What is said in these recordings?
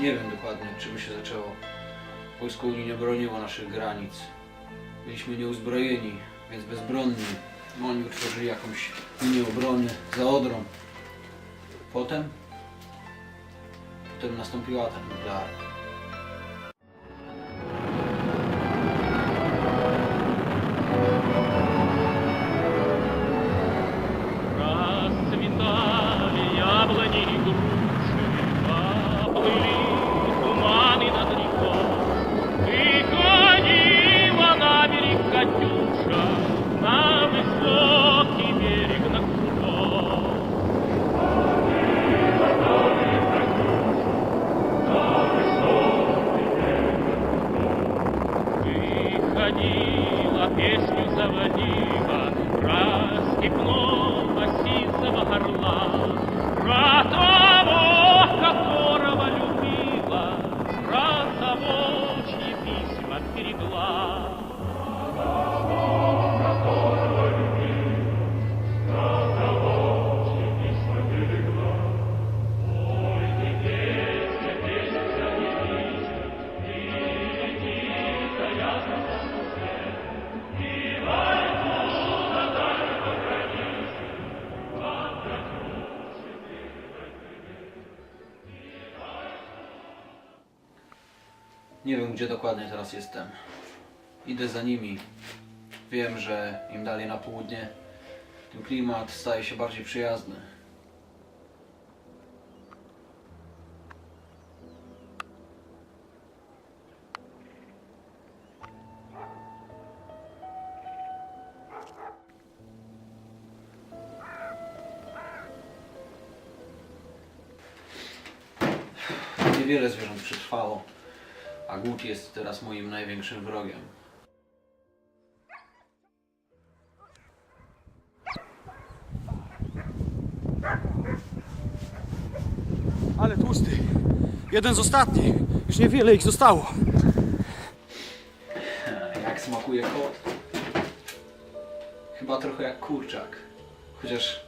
Nie wiem dokładnie, od czego się zaczęło. Wojsko Unii nie broniło naszych granic. Byliśmy nieuzbrojeni, więc bezbronni. Oni utworzyli jakąś linię obrony za Odrą. Potem? Potem nastąpił atak nuklearny. Берегла. Nie wiem, gdzie dokładnie teraz jestem. Idę za nimi. Wiem, że im dalej na południe, tym klimat staje się bardziej przyjazny. Niewiele zwierząt przetrwało, a głód jest teraz moim największym wrogiem. Ale tłusty. Jeden z ostatnich. Już niewiele ich zostało. Jak smakuje kot? Chyba trochę jak kurczak. Chociaż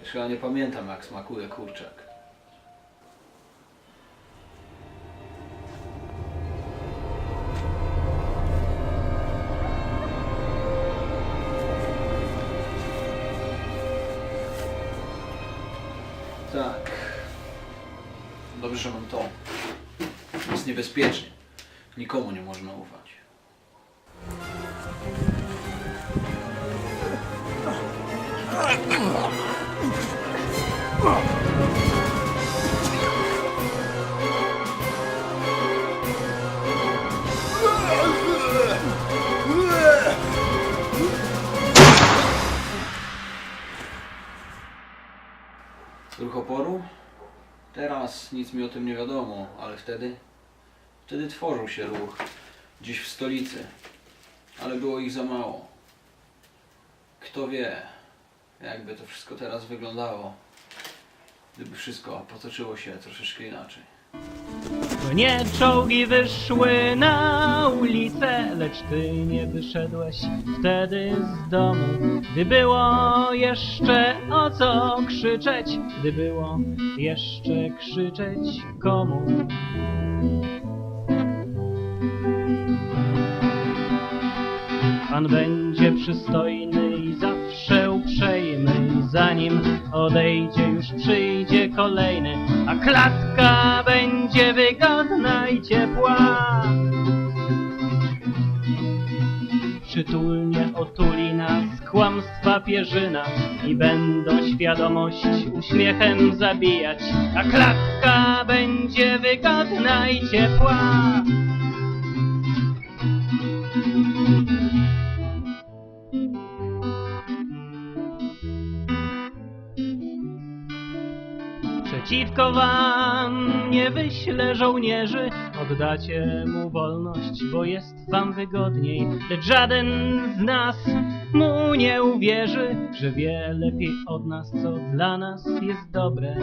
już chyba nie pamiętam jak smakuje kurczak. Tak. Dobrze, że mam to. Jest niebezpiecznie. Nikomu nie można ufać. Ruch oporu? Teraz nic mi o tym nie wiadomo, ale wtedy, wtedy tworzył się ruch gdzieś w stolicy, ale było ich za mało. Kto wie, jakby to wszystko teraz wyglądało, gdyby wszystko potoczyło się troszeczkę inaczej. To nie czołgi wyszły na ulicę, lecz ty nie wyszedłeś wtedy z domu. Gdy było jeszcze o co krzyczeć, gdy było jeszcze krzyczeć komu. Pan będzie przystojny i zawsze uprzejmy Zanim odejdzie już przyjdzie kolejny A klatka będzie wygodna i ciepła. Przytulnie otuli nas kłamstwa pierzyna I będą świadomość uśmiechem zabijać. A klatka będzie wygodna i ciepła Przeciwko wam nie wyślę żołnierzy, oddacie mu wolność, bo jest wam wygodniej. Lecz żaden z nas mu nie uwierzy, że wie lepiej od nas, co dla nas jest dobre.